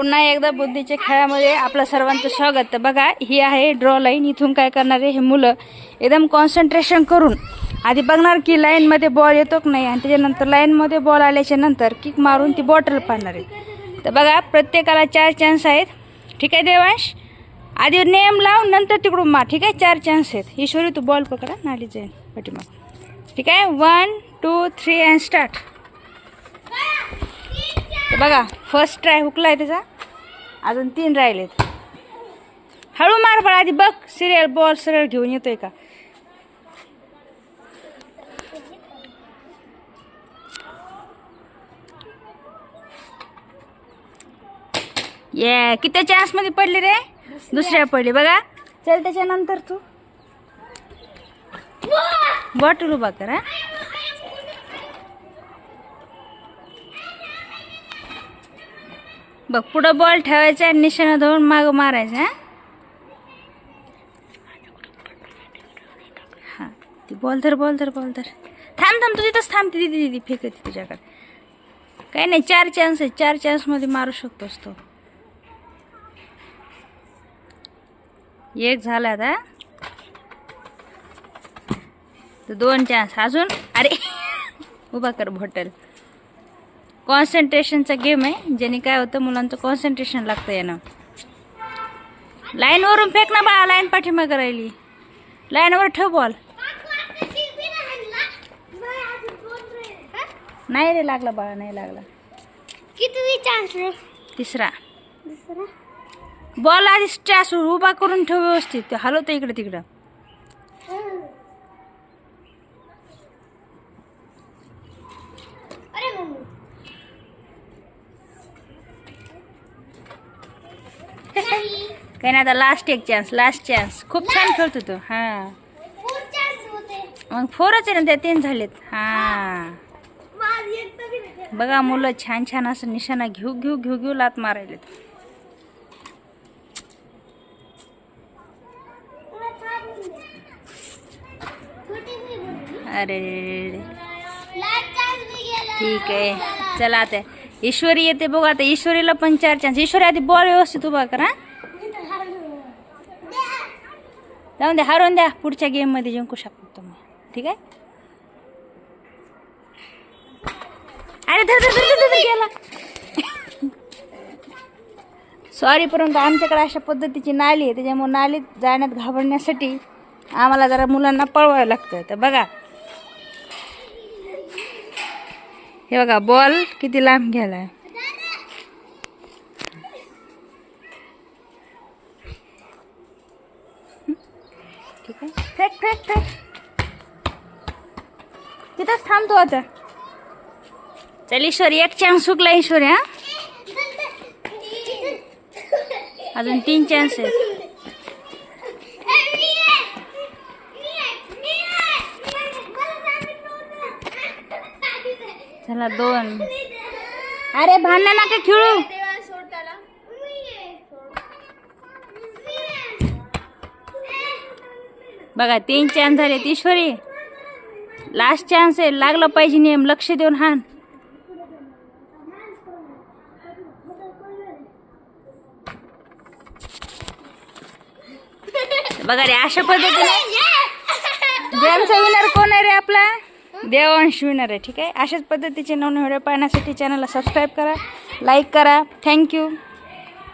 पुन्हा एकदा बुद्धीच्या खेळामध्ये आपलं सर्वांचं स्वागत. तर बघा ही आहे ड्रॉ लाईन इथून काय करणार आहे हे मुलं? एकदम कॉन्सन्ट्रेशन करून. आधी बघणार की लाईनमध्ये बॉल येतो की नाही? आणि त्याच्यानंतर लाईनमध्ये बॉल आल्याच्यानंतर किक मारून ती बॉटल पाडणार आहे. तर बघा प्रत्येकाला चार चान्स आहेत. ठीक आहे देवांश? आधी नेम लावून नंतर तिकडून मार. ठीक आहे चार चान्स आहेत. ईश्वरी तू बॉल पकडा नाली जाईल पाठीमाग. ठीक आहे? One two three and start बघा फर्स्ट ट्राय हुकला आहे त्याचा. अजून तीन राहिलेत. हळू मार बाळा आधी बघ सिरियल बॉल सरळ घेऊन येतोय का? ये किती चान्समध्ये पडली रे? दुसऱ्या पडली बघा. चल त्याच्यानंतर तू. बॉटल उभा कर बघ पुढं बॉल ठेवायचा आणि निशाणा धरून माग मारायचं हां? ती बॉल धर बॉल धर बॉल धर. थांब थांब तू तिथंच थांबते दिदी दिदी फेकते तुझ्याकडे. काही नाही चार चान्स आहे चार चान्समध्ये मारू शकतोस तो. एक झाला आता तर दोन चान्स अजून? अरे! उभा कर बॉटल कॉन्सन्ट्रेशनचा गेम आहे. ज्याने काय होतं मुलांचं कॉन्सन्ट्रेशन लागतं यानं. लाईनवरून फेक ना बाळा लाईन पाठीमागं राहिली. लाईनवर ठेव बॉल नाही रे लागला बाळा नाही लागला. किती चान्स तिसरा. बॉल आधी स्ट्रॅस उभा करून ठेव व्यवस्थित. ते हलवतं इकडे तिकडं अरे मम्मी काही नाही आता लास्ट एक चान्स लास्ट चान्स खूप छान खेळतो तो हां. फोर चान्स होते. मग फोरच आहे ना त्या तीन झालेत. हां. बघा मुलं छान छान असं निशाणा घेऊ घेऊ घेऊ घेऊ लात मारायलेत. अरे. ठीक आहे. चला आता. ईश्वरी येते बघा आता ईश्वरीला पण चार चान्स ईश्वरी आधी बॉल व्यवस्थित उभा करा जाऊन द्या हरवून द्या. पुढच्या गेममध्ये जिंकू शकतो तुम्ही. ठीक आहे? अरे धर धर धर, धर गेला. सॉरी परंतु आमच्याकडे अशा पद्धतीची नाली आहे. त्याच्यामुळे नालीत जाण्यात घाबरण्यासाठी आम्हाला जरा मुलांना पळवावं लागतं तर बघा हे बघा बॉल किती लांब ठीक आहे. फेक फेक फेक. तिथंच थांबतो आता. चल ईश्वरी एक चान्स चुकला ईश्वरी हा. अजून तीन चान्स आहेत चला दोन. अरे भांडण नका खेळू. बघा तीन चान्स झाले ईश्वरी लास्ट चान्स आहे. लागलं पाहिजे नियम. लक्ष देऊन हान बघा रे अशा पद्धतीने गेमचा विनर कोण आहे रे आपला? देवांश विनर आहे ठीक आहे? अशाच पद्धतीचे नवीन व्हिडिओ पाहण्यासाठी चॅनलला सबस्क्राईब करा लाईक करा. थँक्यू